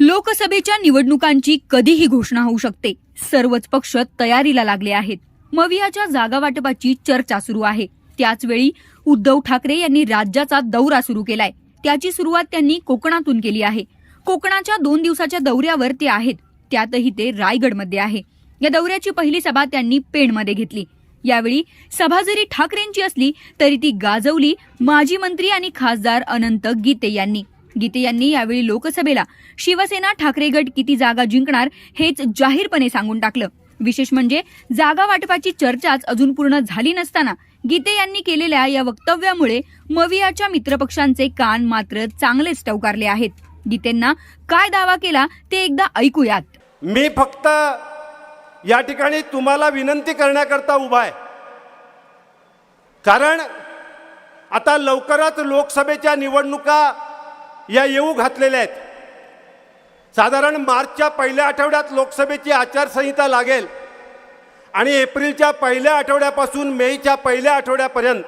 लोकसभेच्या निवडणुकांची कधीही घोषणा होऊ शकते. सर्वच पक्ष तयारीला लागले आहेत. मवियाच्या जागा वाटपाची चर्चा सुरू आहे. त्याचवेळी उद्धव ठाकरे यांनी राज्याचा दौरा सुरू केलाय. त्याची सुरुवात त्यांनी कोकणातून केली आहे. कोकणाच्या दोन दिवसाच्या दौऱ्यावर ते आहेत. त्यातही ते रायगडमध्ये आहे. या दौऱ्याची पहिली सभा त्यांनी पेणमध्ये घेतली. यावेळी सभा जरी ठाकरेंची असली तरी ती गाजवली माजी मंत्री आणि खासदार अनंत गीते यांनी. गीते यांनी यावेळी लोकसभेला शिवसेना ठाकरे गट किती जागा जिंकणार हेच जाहीरपणे सांगून टाकलं. विशेष म्हणजे जागा वाटपाची चर्चाच अजून पूर्ण झाली नसताना गीते यांनी केलेल्या या वक्तव्यामुळे मवियाच्या मित्रपक्षांचे कान मात्र चांगलेच टवकारले आहेत. गीतेंना काय दावा केला ते एकदा ऐकूयात. मी फक्त या ठिकाणी तुम्हाला विनंती करण्याकरता उभा आहे. कारण आता लवकरच लोकसभेच्या निवडणुका या येऊ घातलेल्या आहेत. साधारण मार्चच्या पहिल्या आठवड्यात लोकसभेची आचारसंहिता लागेल. आणि एप्रिलच्या पहिल्या आठवड्यापासून मेच्या पहिल्या आठवड्यापर्यंत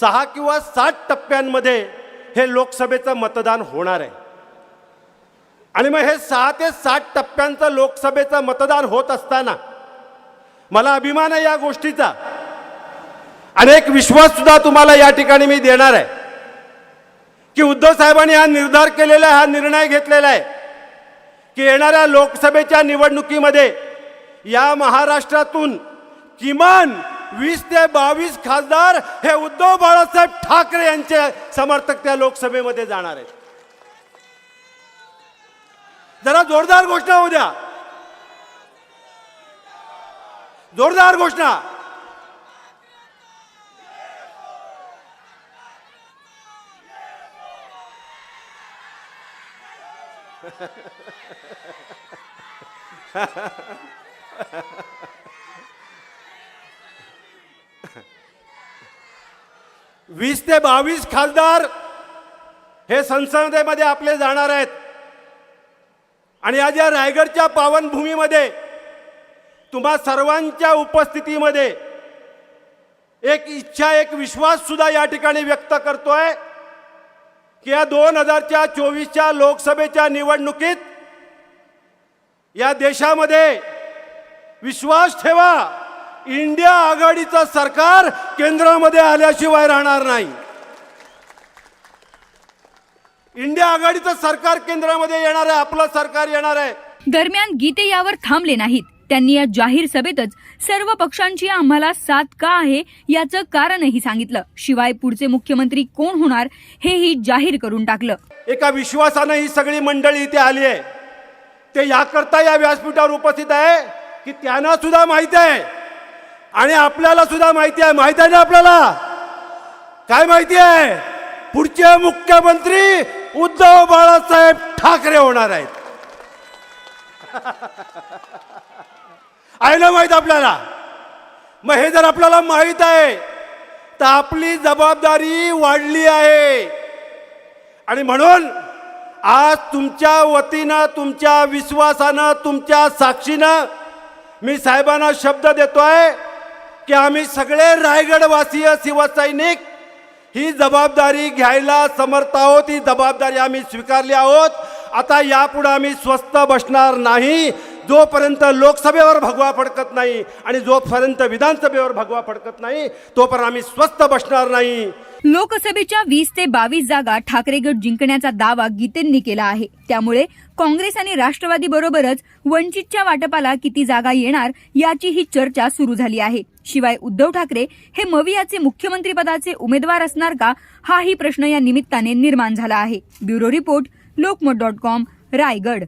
सहा किंवा सात टप्प्यांमध्ये हे लोकसभेचं मतदान होणार आहे. आणि मग हे सहा ते सात टप्प्यांचं लोकसभेचं मतदान होत असताना मला अभिमान आहे या गोष्टीचा. आणि एक विश्वाससुद्धा तुम्हाला या ठिकाणी मी देणार आहे. की उद्धव साहेबांनी हा निर्धार केलेला आहे, हा निर्णय घेतलेला आहे की येणाऱ्या लोकसभेच्या निवडणुकीमध्ये या महाराष्ट्रातून किमान वीस ते बावीस खासदार हे उद्धव बाळासाहेब ठाकरे यांचे समर्थक त्या लोकसभेमध्ये जाणार आहेत. जरा जोरदार घोषणा होऊ द्या. जोरदार घोषणा. वीस ते बावीस खासदार हे संसदेमध्ये आपले जाणार आहेत. आणि आज या रायगडच्या पावनभूमीमध्ये तुम्हा सर्वांच्या उपस्थितीमध्ये एक इच्छा एक विश्वास सुद्धा या ठिकाणी व्यक्त करतोय. की या दोन हजारच्या चोवीसच्या लोकसभेच्या निवडणुकीत या देशामध्ये विश्वास ठेवा. इंडिया आघाडीचं सरकार केंद्रामध्ये आल्याशिवाय राहणार नाही. इंडिया आघाडीचं सरकार केंद्रामध्ये येणार आहे आपलं सरकार येणार आहे. दरम्यान गीते यावर थांबले नाहीत. त्यांनी या जाहीर सभेतच सर्व पक्षांची आम्हाला साथ का आहे याचं कारणही सांगितलं. शिवाय पुढचे मुख्यमंत्री कोण होणार हेही जाहीर करून टाकलं. एका विश्वासानं ही सगळी मंडळी इथे आली आहे. ते याकरता या व्यासपीठावर उपस्थित आहे की त्यांना सुद्धा माहिती आहे. आणि आपल्याला सुद्धा माहिती आहे माहिती आहे ना आपल्याला? काय माहिती आहे? पुढचे मुख्यमंत्री उद्धव बाळासाहेब ठाकरे होणार आहेत. आहे ना माहीत आपल्याला. मग हे जर आपल्याला माहीत आहे तर आपली जबाबदारी वाढली आहे. आणि म्हणून आज तुमच्या वतीनं तुमच्या विश्वासानं तुमच्या साक्षीनं मी साहेबांना शब्द देतोय की आम्ही सगळे रायगडवासीय शिवसैनिक. ही जबाबदारी घ्यायला समर्थ आहोत ही जबाबदारी आम्ही स्वीकारली आहोत. आता यापुढे आम्ही स्वस्त बसणार नाही. जोपर्यंत लोकसभेवर भगवा फडकत नाही आणि जोपर्यंत विधानसभेवर भगवा फडकत नाही तोपर्यंत आम्ही स्वस्त बसणार नाही. लोकसभेच्या वीस ते बावीस जागा ठाकरे गट जिंकण्याचा दावा गीतेंनी केला आहे. त्यामुळे काँग्रेस आणि राष्ट्रवादी बरोबरच वंचितच्या वाटपाला किती जागा येणार याची ही चर्चा सुरू झाली आहे. शिवाय उद्धव ठाकरे हे मवियाचे मुख्यमंत्रीपदाचे उमेदवार असणार का हाही प्रश्न या निमित्ताने निर्माण झाला आहे. Bureau report Lokmat dot com Raigad.